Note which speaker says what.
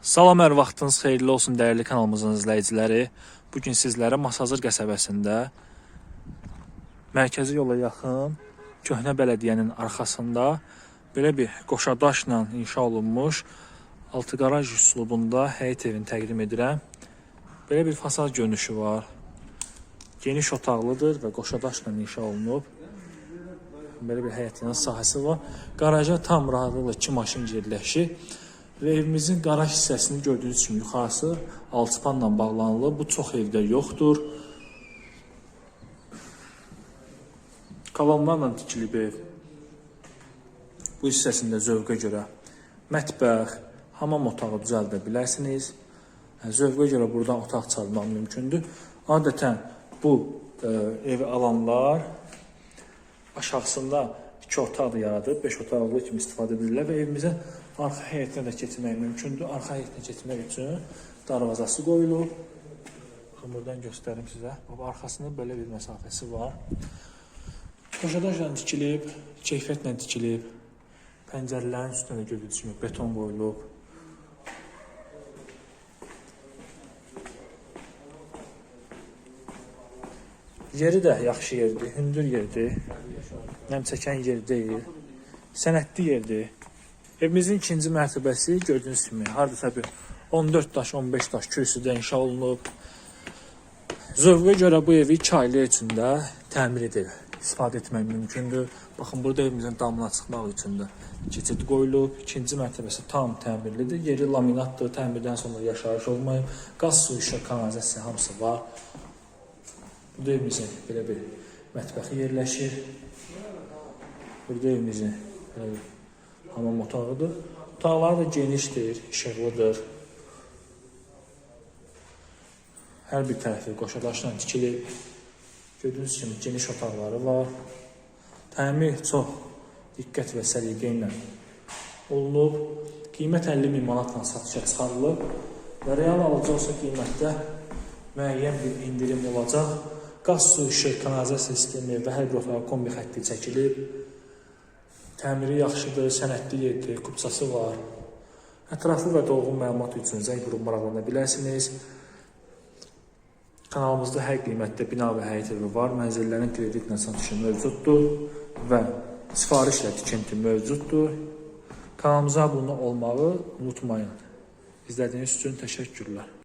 Speaker 1: Salam, hər vaxtınız xeyirli olsun dəyərli kanalımızın izləyiciləri. Bu gün sizlərə Masazır qəsəbəsində mərkəzi yola yaxın köhnə bələdiyyənin arxasında belə bir qoşadaşla inşa olunmuş altı qaraj üslubunda həyət evini təqdim edirəm. Belə bir fasad görünüşü var. Geniş otaqlıdır və qoşadaşla inşa olunub. Belə bir həyətin sahəsi var. Qaraja tam rahatlıqla iki maşın yerləşir. Və evimizin qaraj hissəsini gördüyünüz kimi yuxarısı alçıpanla bağlanılıb. Bu çox evdə yoxdur. Kalanlarla tikilib ev. Bu hissəsində zövqə görə mətbəx, hamam otağı düzəldə bilərsiniz. Zövqə görə buradan otaq çalmaq mümkündür. Adətən bu e, evi alanlar aşağısında iki otaq da yaradıb, 5 otaqlı kimi istifadə edirlər və evimizin arxa həyətinə də keçmək mümkündür. Arxa həyətinə keçmək üçün darvazası qoyulub. Baxın buradan göstərim sizə. Bax arxasında belə bir məsafəsi var. Qoşadaşla tikilib, keyfiyyətlə tikilib. Pəncərələrin üstünə də gördüyünüz kimi beton qoyulub. Yeri də yaxşı yerdir, hündür yerdir. Nəm çəkən yer deyil. Sənədli yerdir. Evimizin ikinci mərtəbəsi gördüyünüz kimi hardasa bir 14 daş, 15 daş kürsüdə inşa olunub. Zövqə görə bu evi 2 ailə içində təmir edib istifadə etmək mümkündür. Baxın burada evimizin damına çıxmaq üçün də keçid qoyulub. İkinci mərtəbəsi tam təmirlidir. Yeri laminatdır. Təmirdən sonra yaşayış olmayıb. Qaz, su, işıq, kanalizasiya hamısı var. Burada evimizin belə bir mətbəxi yerləşir. Burada evimizin belə bir hamam otağıdır. Otaqları da genişdir, işıqlıdır. Hər bir tərəfi qoşadaşla tikilib. Gördüyünüz kimi geniş otaqları var. Təmir çox diqqət və səliqə ilə olunub. Qiymət 50 min manatla satışa çıxarılıb və real alıcı olsa qiymətdə müəyyən bir indirim olacaq. Qaz, su, işıq, kanalizasiya sistemi və hər bir otağa kombi xətti çəkilib. Təmiri yaxşıdır, sənədli yerdir, kupçası var. Ətraflı və dolğun məlumat üçün zəng vurub maraqlana bilərsiniz. Kanalımızda hər qiymətdə bina və həyət evi var. Mənzillərin kreditlə satışı mövcuddur və sifarişlə tikinti mövcuddur. Kanalımıza abunə olmağı unutmayın. İzlədiyiniz üçün təşəkkürlər.